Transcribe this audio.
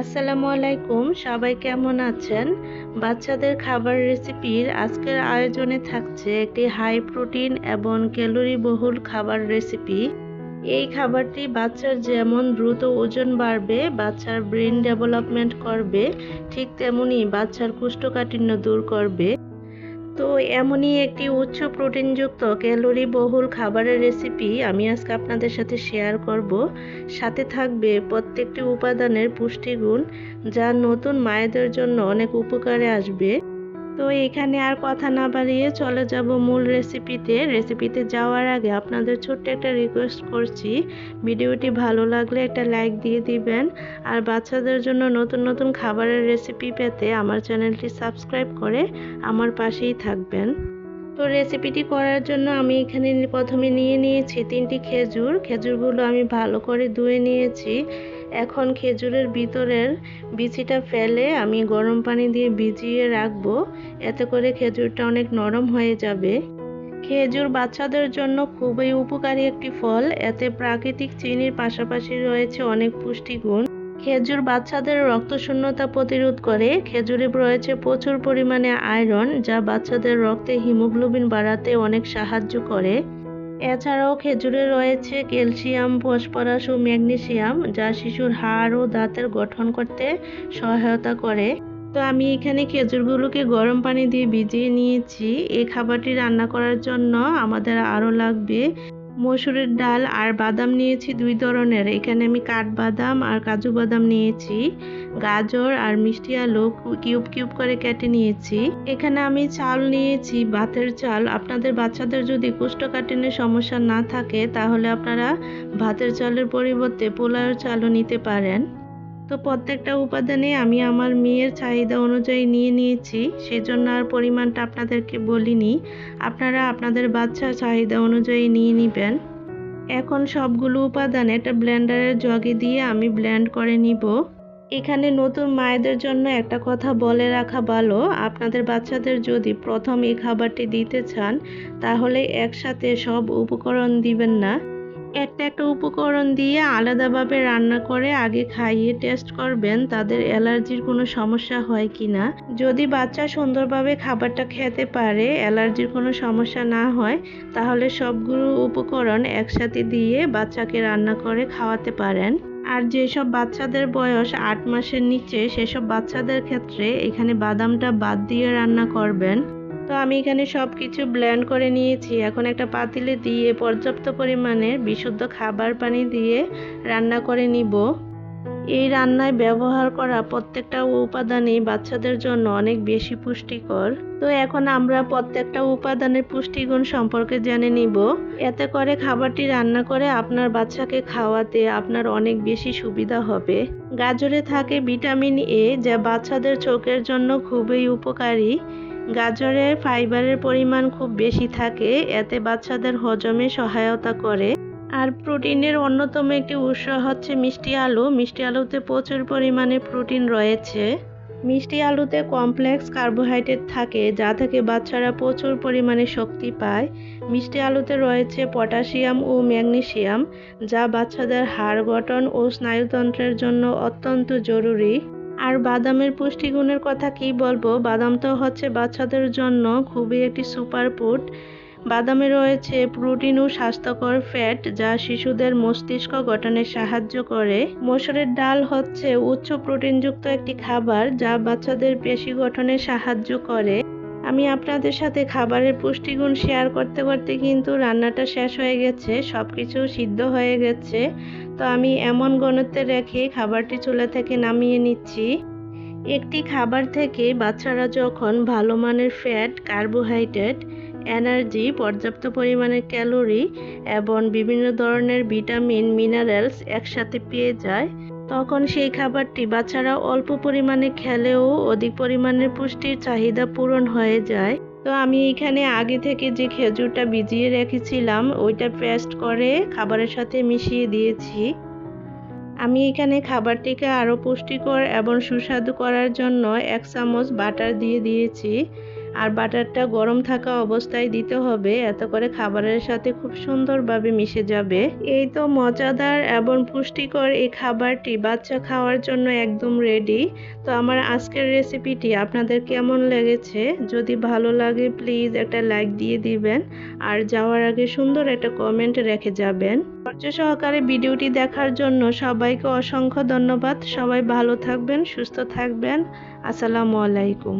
আসসালামু আলাইকুম, সবাই কেমন আছেন? বাচ্চাদের খাবার রেসিপির আজকের আয়োজনে থাকছে একটি হাই প্রোটিন এবং ক্যালোরি বহুল খাবার রেসিপি। এই খাবারটি বাচ্চার যেমন দ্রুত ওজন বাড়বে, বাচ্চার ব্রেন ডেভেলপমেন্ট করবে, ঠিক তেমনি বাচ্চার কুষ্ঠকাঠিন্য দূর করবে। তো এমনই একটি উচ্চ প্রোটিনযুক্ত ক্যালোরি বহুল খাবারের রেসিপি আমি আজকে আপনাদের সাথে শেয়ার করব। সাথে থাকবে প্রত্যেকটি উপাদানের পুষ্টিগুণ যা নতুন মায়েদের জন্য অনেক উপকারে আসবে। তো এখানে আর কথা না বাড়িয়ে চলে যাব মূল রেসিপিতে রেসিপিতে যাওয়ার আগে আপনাদের ছোট্ট একটা রিকোয়েস্ট করছি। ভিডিওটি ভালো লাগলে একটা লাইক দিয়ে দিবেন। আর বাচ্চাদের জন্য নতুন নতুন খাবারের রেসিপি পেতে আমার চ্যানেলটি সাবস্ক্রাইব করে আমার পাশেই থাকবেন। তো রেসিপিটি করার জন্য আমি এখানে প্রথমে নিয়ে নিয়েছি তিনটি খেজুর। খেজুরগুলো আমি ভালো করে ধুয়ে নিয়েছি। এখন খেজুরের ভিতরের বিচিটা ফেলে আমি গরম পানি দিয়ে ভিজিয়ে রাখব। এতে করে খেজুরটা অনেক নরম হয়ে যাবে। খেজুর বাচ্চাদের জন্য খুবই উপকারী একটি ফল। এতে প্রাকৃতিক চিনির পাশাপাশি রয়েছে অনেক পুষ্টিগুণ। খেজুর বাচ্চাদের রক্তশূন্যতা প্রতিরোধ করে। খেজুরে রয়েছে প্রচুর পরিমাণে আয়রন, যা বাচ্চাদের রক্তে হিমোগ্লোবিন বাড়াতে অনেক সাহায্য করে। এছাড়াও খেজুরে রয়েছে ক্যালসিয়াম, ফসফরাস ও ম্যাগনেসিয়াম, যা শিশুর হাড় ও দাঁতের গঠন করতে সহায়তা করে। তো আমি এখানে খেজুরগুলোকে গরম পানি দিয়ে ভিজিয়ে নিয়েছি। এই খাবারটি রান্না করার জন্য আমাদের আরও লাগবে। মসুরের ডাল আর বাদাম নিয়েছি দুই ধরনের। এখানে আমি কাঠবাদাম আর কাজু বাদাম নিয়েছি, গাজর আর মিষ্টি আলু কিউব কিউব করে কেটে নিয়েছি। এখানে আমি চাল নিয়েছি, ভাতের চাল। আপনাদের বাচ্চাদের যদি কোষ্ঠকাঠিন্যের সমস্যা না থাকে, তাহলে আপনারা ভাতের চালের পরিবর্তে পোলাওয়ের চালও নিতে পারেন। তো প্রত্যেকটা উপাদানে আমি আমার মেয়ের চাহিদা অনুযায়ী নিয়ে নিয়েছি, সেজন্য আর পরিমাণটা আপনাদেরকে বলিনি। আপনারা আপনাদের বাচ্চার চাহিদা অনুযায়ী নিয়ে নেবেন। এখন সবগুলো উপাদান একটা ব্লেন্ডারের জগে দিয়ে আমি ব্লেন্ড করে নিব। এখানে নতুন মায়েদের জন্য একটা কথা বলে রাখা ভালো, আপনাদের বাচ্চাদের যদি প্রথম এই খাবারটি দিতে চান, তাহলে একসাথে সব উপকরণ দিবেন না। একটা একটা উপকরণ দিয়ে আলাদাভাবে রান্না করে আগে খাইয়ে টেস্ট করবেন, তাদের অ্যালার্জির কোনো সমস্যা হয় কি না। যদি বাচ্চা সুন্দরভাবে খাবারটা খেতে পারে, অ্যালার্জির কোনো সমস্যা না হয়, তাহলে সবগুলো উপকরণ একসাথে দিয়ে বাচ্চাকে রান্না করে খাওয়াতে পারেন। আর যেসব বাচ্চাদের বয়স আট মাসের নিচে, সেসব বাচ্চাদের ক্ষেত্রে এখানে বাদামটা বাদ দিয়ে রান্না করবেন। তো আমি এখানে সব কিছু ব্লেন্ড করে নিয়েছি। এখন একটা পাতিলে দিয়ে পর্যাপ্ত পরিমাণের বিশুদ্ধ খাবার পানি দিয়ে রান্না করে নিব। এই রান্নায় ব্যবহার করা প্রত্যেকটা উপাদানই বাচ্চাদের জন্য অনেক বেশি পুষ্টিকর। তো এখন আমরা প্রত্যেকটা উপাদানের পুষ্টিগুণ সম্পর্কে জেনে নিব। এতে করে খাবারটি রান্না করে আপনার বাচ্চাকে খাওয়াতে আপনার অনেক বেশি সুবিধা হবে। গাজরে থাকে ভিটামিন এ, যা বাচ্চাদের চোখের জন্য খুবই উপকারী। গাজরে ফাইবারের পরিমাণ খুব বেশি থাকে, এতে বাচ্চাদের হজমে সহায়তা করে। আর প্রোটিনের অন্যতম একটি উৎস হচ্ছে মিষ্টি আলু। মিষ্টি আলুতে প্রচুর পরিমাণে প্রোটিন রয়েছে। মিষ্টি আলুতে কমপ্লেক্স কার্বোহাইড্রেট থাকে, যা থেকে বাচ্চারা প্রচুর পরিমাণে শক্তি পায়। মিষ্টি আলুতে রয়েছে পটাশিয়াম ও ম্যাগনেসিয়াম যা বাচ্চাদের হাড় গঠন ও স্নায়ুতন্ত্রের জন্য অত্যন্ত জরুরি। আর বাদামের পুষ্টিগুণের কথা কি বলব? বাদাম তো হচ্ছে বাচ্চাদের জন্য খুবই একটি সুপার ফুড বাদামে রয়েছে প্রোটিন ও স্বাস্থ্যকর ফ্যাট যা শিশুদের মস্তিষ্ক গঠনে সাহায্য করে। মসুরের ডাল হচ্ছে উচ্চ প্রোটিনযুক্ত একটি খাবার যা বাচ্চাদের পেশি গঠনে সাহায্য করে। আমি আপনাদের সাথে খাবারের পুষ্টিগুণ শেয়ার করতে করতে কিন্তু রান্নাটা শেষ হয়ে গেছে সব কিছু সিদ্ধ হয়ে গেছে। তো আমি এমন গণতে রেখে খাবারটি চুলা থেকে নামিয়ে নিচ্ছি। একটি খাবার থেকে বাচ্চারা যখন ভালো মানের ফ্যাট কার্বোহাইড্রেট এনার্জি পর্যাপ্ত পরিমাণে ক্যালোরি এবং বিভিন্ন ধরনের ভিটামিন মিনারেলস একসাথে পেয়ে যায় তখন সেই খাবারটি বাচ্চারা অল্প পরিমাণে খেলেও অধিক পরিমাণের পুষ্টির চাহিদা পূরণ হয়ে যায়। তো আমি এখানে আগে থেকে যে খেজুরটা ভিজিয়ে রেখেছিলাম, ওইটা পেস্ট করে খাবারের সাথে মিশিয়ে দিয়েছি। আমি এখানে খাবারটিকে আরও পুষ্টিকর এবং সুস্বাদু করার জন্য এক চামচ বাটার দিয়ে দিয়েছি। আর বাটারটা গরম থাকা অবস্থায় দিতে হবে। এত করে খাবারের সাথে খুব সুন্দরভাবে মিশে যাবে। এই তো মজাদার এবং পুষ্টিকর এই খাবারটি বাচ্চা খাওয়ার জন্য একদম রেডি তো আমার আজকের রেসিপিটি আপনাদের কেমন লেগেছে? যদি ভালো লাগে প্লিজ একটা লাইক দিয়ে দিবেন। আর যাওয়ার আগে সুন্দর একটা কমেন্ট রেখে যাবেন। ধৈর্য সহকারে ভিডিওটি দেখার জন্য সবাইকে অসংখ্য ধন্যবাদ। সবাই ভালো থাকবেন, সুস্থ থাকবেন। আসসালামু আলাইকুম।